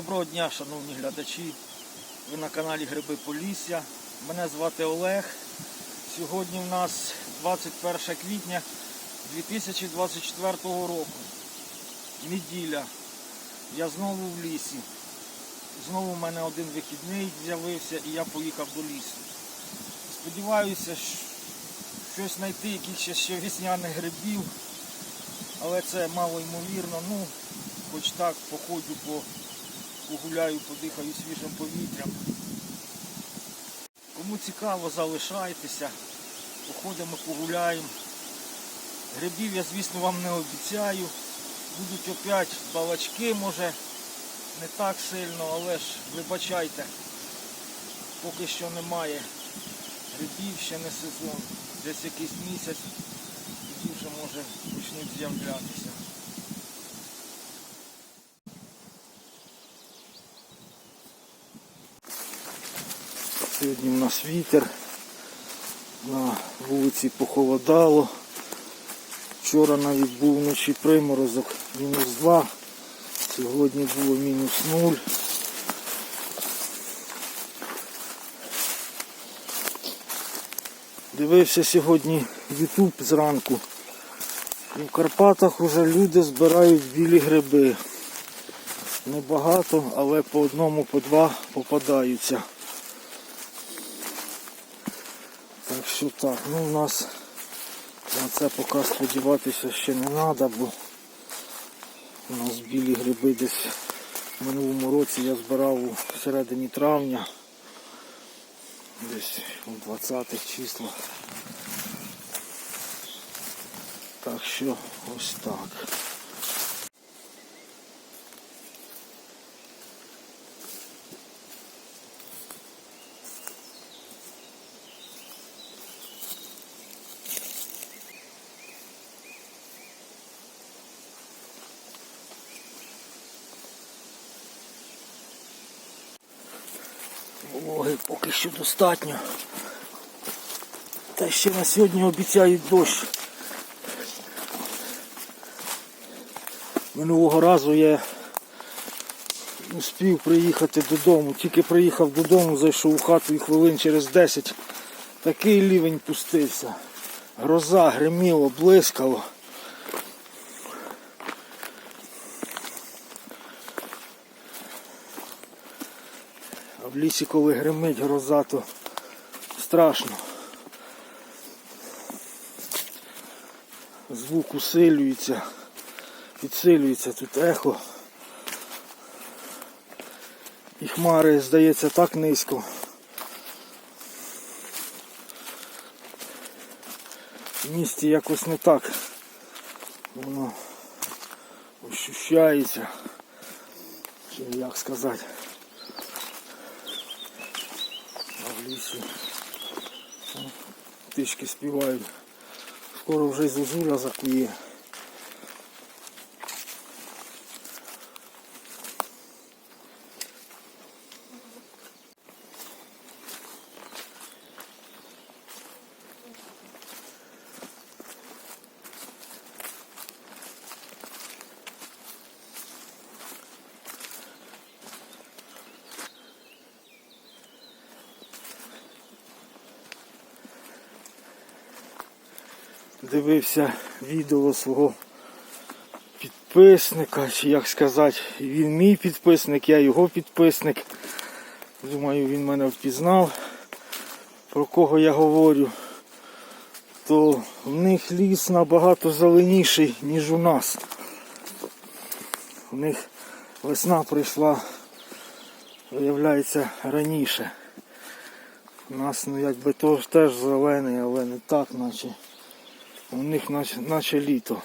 Доброго дня, шановні глядачі. Ви на каналі Гриби Полісся. Мене звати Олег. Сьогодні в нас 21 квітня 2024 року. Неділя. Я знову в лісі. Знову в мене один вихідний з'явився і я поїхав до лісу. Сподіваюся, що щось знайти, якихось ще весняних грибів. Але це мало ймовірно. Ну, хоч так походжу по погуляю, подихаю свіжим повітрям. Кому цікаво, залишайтеся, походимо, погуляємо. Грибів я, звісно, вам не обіцяю. Будуть опять балачки, може, не так сильно, але ж вибачайте, поки що немає грибів, ще не сезон. Десь якийсь місяць, тоді вже може почнуть з'являтися. Сьогодні в нас вітер, на вулиці похолодало. Вчора навіть був вночі приморозок мінус 2, сьогодні було мінус 0. Дивився сьогодні Ютуб зранку. В Карпатах вже люди збирають білі гриби. Небагато, але по одному, по два попадаються. Так що так, ну у нас на це поки сподіватися ще не треба, бо у нас білі гриби десь в минулому році я збирав у середині травня, десь у 20-х числах. Так що ось так. Вологи поки що достатньо. Та ще на сьогодні обіцяють дощ. Минулого разу я успів приїхати додому. Тільки приїхав додому, зайшов у хату і хвилин через 10 такий лівень пустився. Гроза гриміло, блискало. Лісі, коли гримить гроза, то страшно. Звук усилюється, підсилюється тут ехо. І хмари, здається, так низько. В місті якось не так. Воно ощущається. Чи як сказати. В птички співають. Скоро вже й зозуля закує. Дивився відео свого підписника, чи як сказати, він мій підписник, я його підписник. Думаю, він мене впізнав, про кого я говорю. То в них ліс набагато зеленіший, ніж у нас. У них весна прийшла, виявляється, раніше. У нас ну якби теж зелений, але не так, наче. У них наче, наче літо.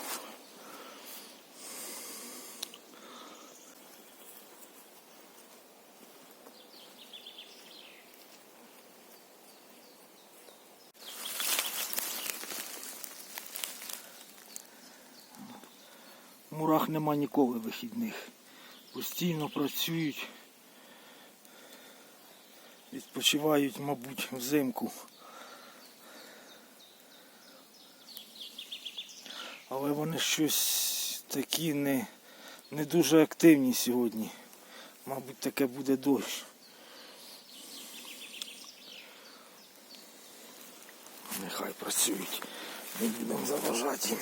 Мурах нема ніколи вихідних. Постійно працюють. Відпочивають, мабуть, взимку. Але вони щось такі не, не дуже активні сьогодні. Мабуть, таке буде дощ. Нехай працюють. Не будемо заважати.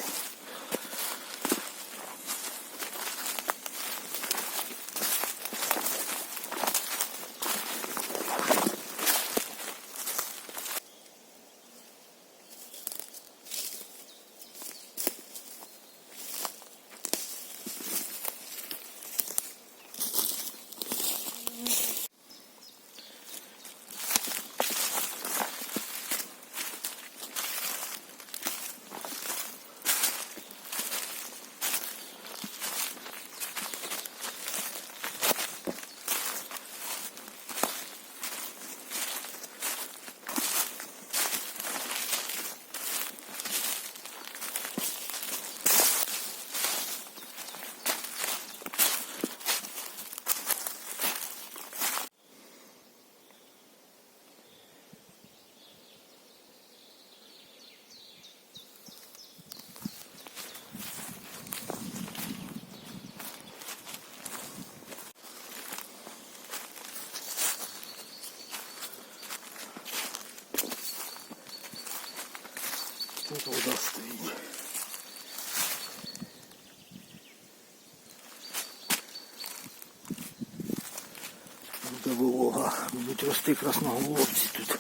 Буде. Будуть рости красноголовці тут.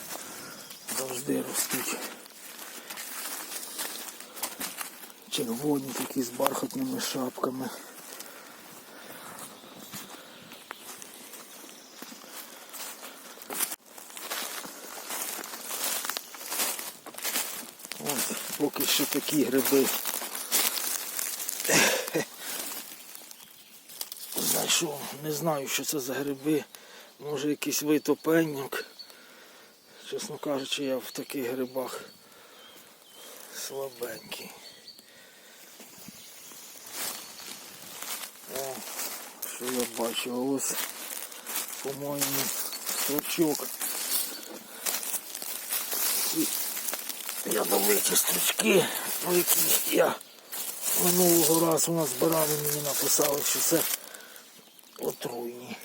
Завжди ростуть. Червоні такі з бархатними шапками. Ось, поки що такі гриби. Знайшов, не знаю, що це за гриби. Може якийсь витопенник. Чесно кажучи, я в таких грибах слабенький. О, що я бачу, ось, по-моєму, стручок. І ядовиті стручки, про які я минулого разу назбирав і мені написали, що це отруйні.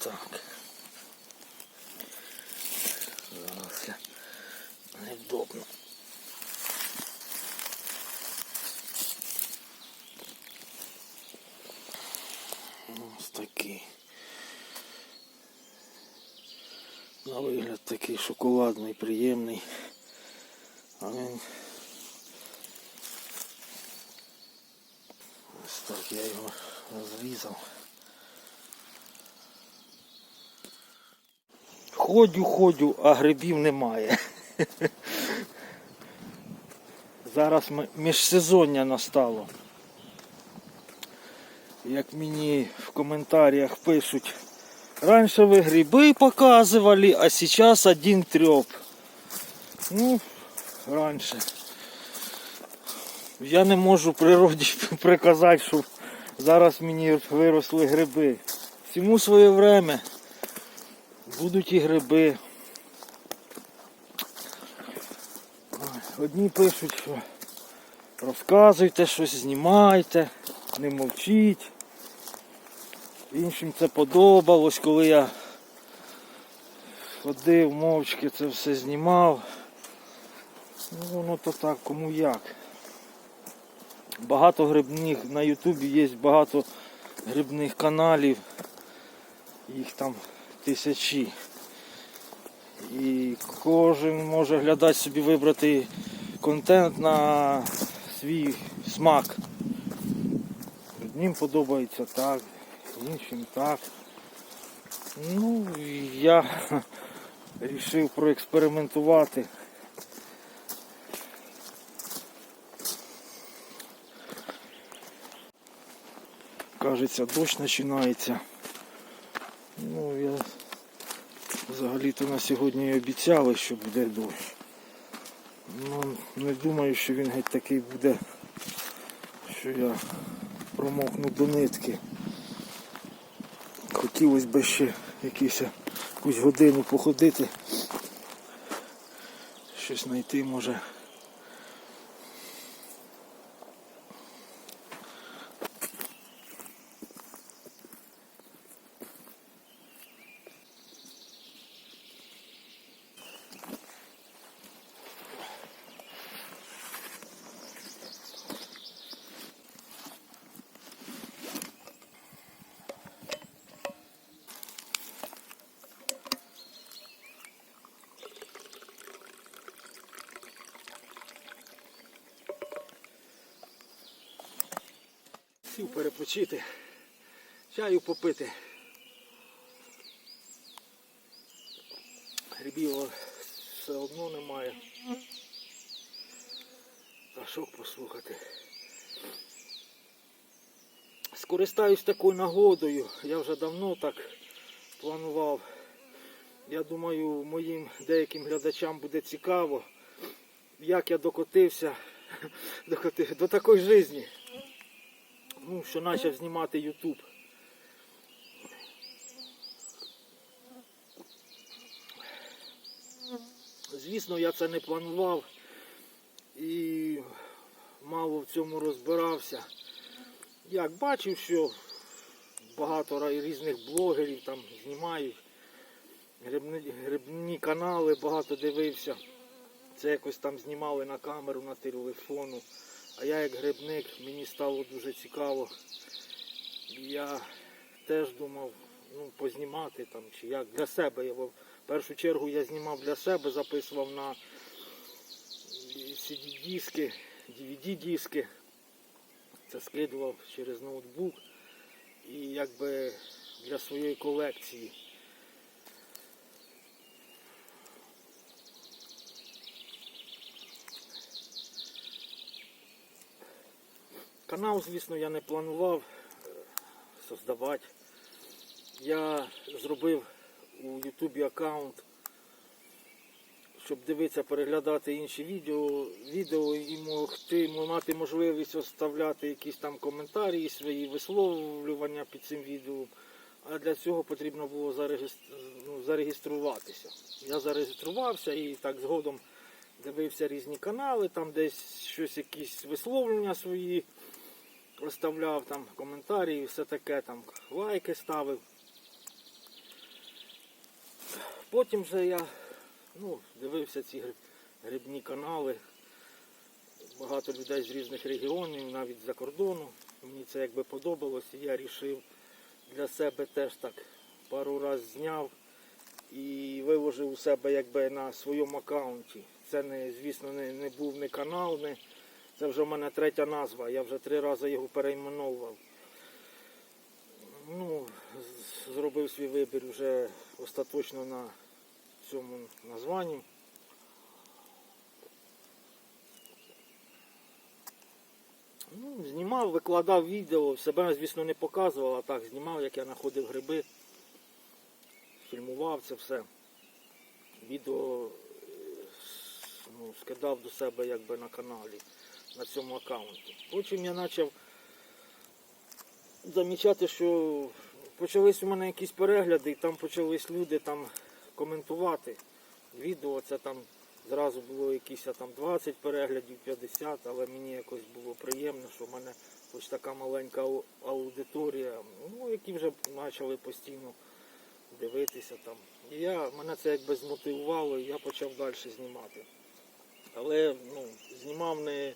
Отак. Зараз я невдобно. Ось такий. На вигляд такий шоколадний, приємний. А ось так я його розрізав. Ходю, ходю, а грибів немає. Зараз міжсезоння настало. Як мені в коментарях пишуть, Раньше вы грибы показывали, а сейчас один треп. Ну, раніше. Я не можу природі приказати, що зараз мені виросли гриби. Всьому своє время будуть і гриби. Ой, Одні пишуть, що розказуйте щось, знімайте, не мовчіть. Іншим це подобалось, коли я ходив мовчки, це все знімав. Ну воно то так, кому як. Багато грибних на Ютубі є багато грибних каналів. Їх там тисячі. І кожен може глядати собі вибрати контент на свій смак. Одним подобається так, іншим так. Ну, я вирішив проекспериментувати. Кажеться, дощ починається. Ну, я взагалі-то на сьогодні і обіцяли, що буде дощ. Ну, не думаю, що він геть такий буде, що я промокну до нитки. Хотілося б ще якусь годину походити. Щось знайти може. Перепочити, чаю попити. Грибів все одно немає. Пташок послухати. Скористаюсь такою нагодою. Я вже давно так планував. Я думаю, моїм деяким глядачам буде цікаво, як я докотився докотив, до такої житті. Ну, що почав знімати YouTube. Звісно, я це не планував і мало в цьому розбирався. Як бачив, що багато різних блогерів там знімають, грибні, грибні канали багато дивився. Це якось там знімали на камеру, на телефону. А я як грибник, мені стало дуже цікаво. Я теж думав ну, познімати там, чи як для себе. Я, в першу чергу я знімав для себе, записував на CD-диски, DVD-диски. Це скидував через ноутбук і якби для своєї колекції. Канал, звісно, я не планував е, создавати. Я зробив у Ютубі аккаунт, щоб дивитися, переглядати інші відео, відео і могти мати можливість оставляти якісь там коментарі, свої висловлювання під цим відео. А для цього потрібно було ну, зареєструватися. Я зареєструвався і так згодом дивився різні канали, там десь щось, якісь висловлення свої оставляв, там коментарі, і все таке, там лайки ставив. Потім вже я ну, дивився ці гриб- грибні канали. Багато людей з різних регіонів, навіть з-за кордону. Мені це якби подобалось, і я вирішив для себе теж так пару разів зняв і виложив у себе якби на своєму аккаунті. Це не, звісно, не, не був не канал, не, це вже в мене третя назва, я вже три рази його перейменовував. Ну, зробив свій вибір вже остаточно на цьому названні. Ну, знімав, викладав відео, себе, звісно, не показував, а так знімав, як я знаходив гриби, фільмував це все. Відео е, ну, скидав до себе якби на каналі, на цьому аккаунті. Потім я почав замічати, що почались у мене якісь перегляди, і там почались люди там коментувати відео. Це там зразу було якісь там 20 переглядів, 50, але мені якось було приємно, що в мене хоч така маленька аудиторія, ну, які вже почали постійно дивитися там. І я, мене це якби змотивувало, і я почав далі знімати. Але ну, знімав не,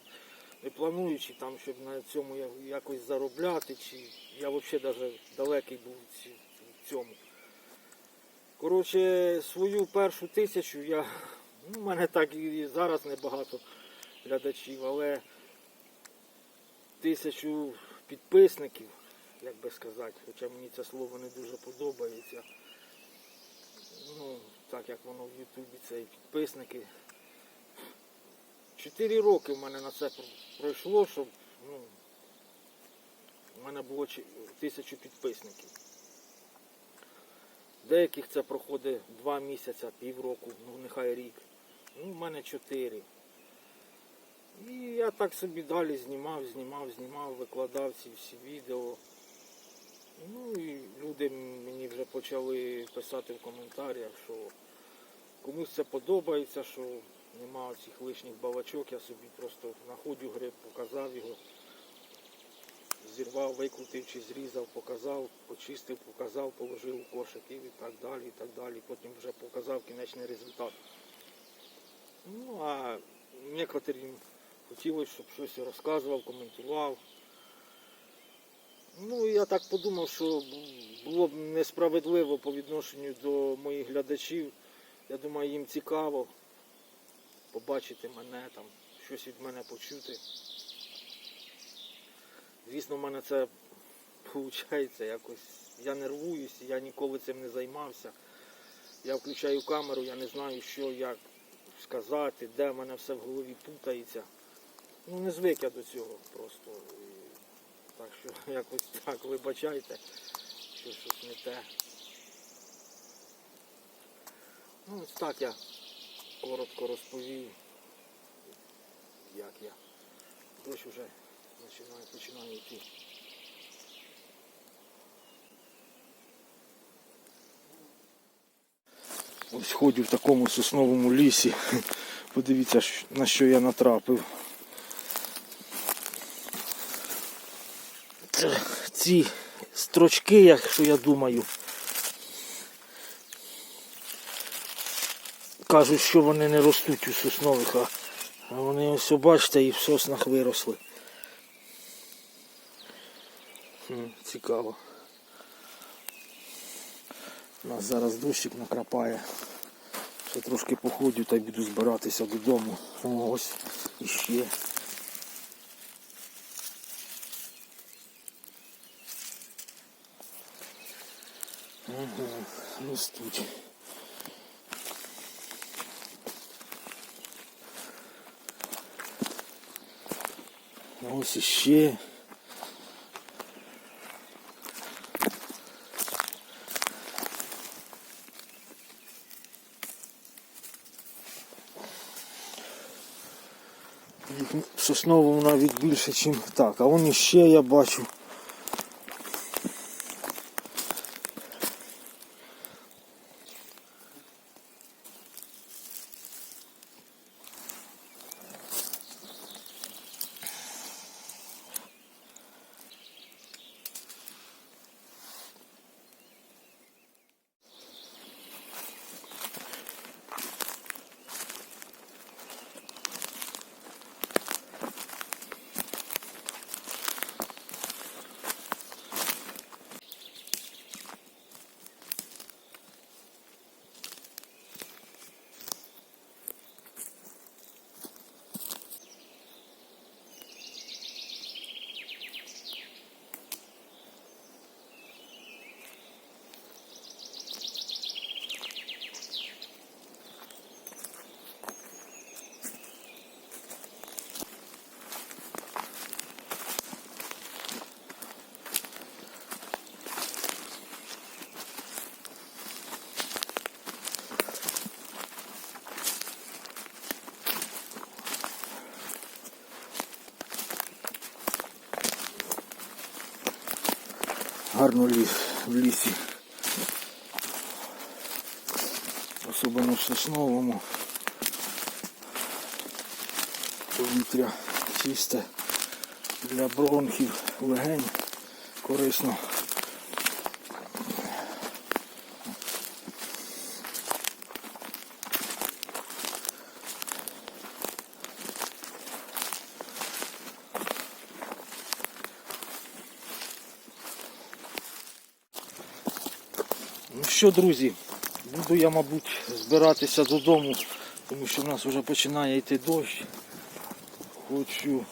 не плануючи там, щоб на цьому якось заробляти, чи я взагалі навіть далекий був в цьому. Коротше, свою першу тисячу я, ну, в мене так і зараз небагато глядачів, але тисячу підписників, як би сказати, хоча мені це слово не дуже подобається. Ну, так як воно в Ютубі, це і підписники. Чотири роки в мене на це пройшло, щоб ну, в мене було тисячу підписників. Деяких це проходить два місяці, півроку, ну нехай рік. Ну, в мене чотири. І я так собі далі знімав, знімав, знімав, викладав ці всі відео. Ну і люди мені вже почали писати в коментарях, що комусь це подобається, що нема цих лишніх балачок, я собі просто знаходжу гриб, показав його, зірвав, викрутив чи зрізав, показав, почистив, показав, положив у кошик і так далі, і так далі. Потім вже показав кінечний результат. Ну а некоторим хотілося, щоб щось розказував, коментував. Ну, я так подумав, що було б несправедливо по відношенню до моїх глядачів. Я думаю, їм цікаво побачити мене, там, щось від мене почути. Звісно, в мене це виходить якось. Я нервуюсь, я ніколи цим не займався. Я включаю камеру, я не знаю, що, як сказати, де в мене все в голові путається. Ну не звик я до цього просто. І Так що якось так, вибачайте, що щось не те. Ну ось так я коротко розповів, як я. Дощ вже починає, починає йти. Ось ходю в такому сосновому лісі. Подивіться, на що я натрапив. Ці строчки, якщо я думаю, кажуть, що вони не ростуть у соснових, а вони ось бачите і в соснах виросли. Цікаво. У нас зараз дощик накрапає. Ще трошки походю та й буду збиратися додому. Ось іще. Ага, ростуть. Ось іще. Сосновому навіть більше, ніж так. А вон іще я бачу. Гарно ліс в лісі. Особливо в сосновому. Повітря чисте для бронхів, легень корисно. Що, друзі, буду я, мабуть, збиратися додому, тому що в нас вже починає йти дощ. Хочу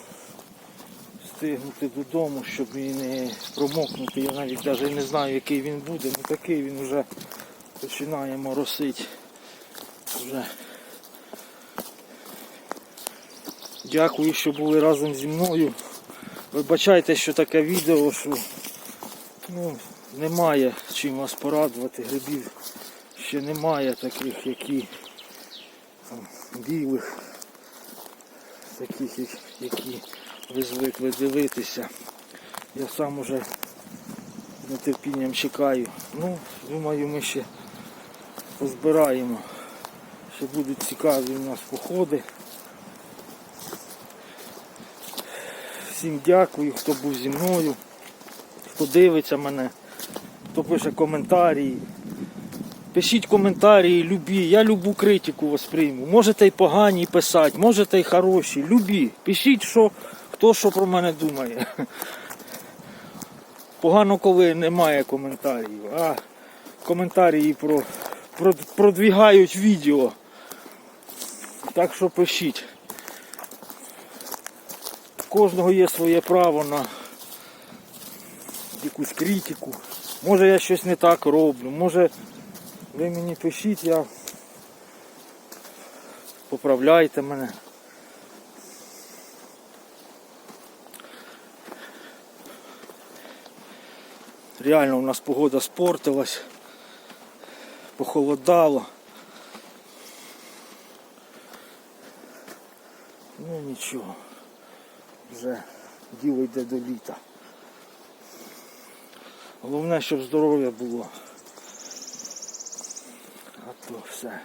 встигнути додому, щоб і не промокнути. Я навіть навіть не знаю, який він буде, ну такий він вже починає моросити. Вже. Дякую, що були разом зі мною. Вибачайте, що таке відео, що ну, немає чим вас порадувати. Грибів ще немає таких, які там, білих, таких, які ви звикли дивитися. Я сам уже нетерпінням чекаю. Ну, думаю, ми ще позбираємо. Ще будуть цікаві у нас походи. Всім дякую, хто був зі мною, хто дивиться мене, хто пише коментарі. Пишіть коментарі, любі. Я любу критику восприйму. Можете й погані писати, можете й хороші. Любі. Пишіть, що, хто що про мене думає. Погано, коли немає коментарів, а коментарі про, про, продвігають відео. Так що пишіть. У кожного є своє право на якусь критику. Може я щось не так роблю, може ви мені пишіть, я поправляйте мене. Реально у нас погода спортилась, похолодало. Ну нічого, вже діло йде до літа. Головне, щоб здоров'я було. А то все.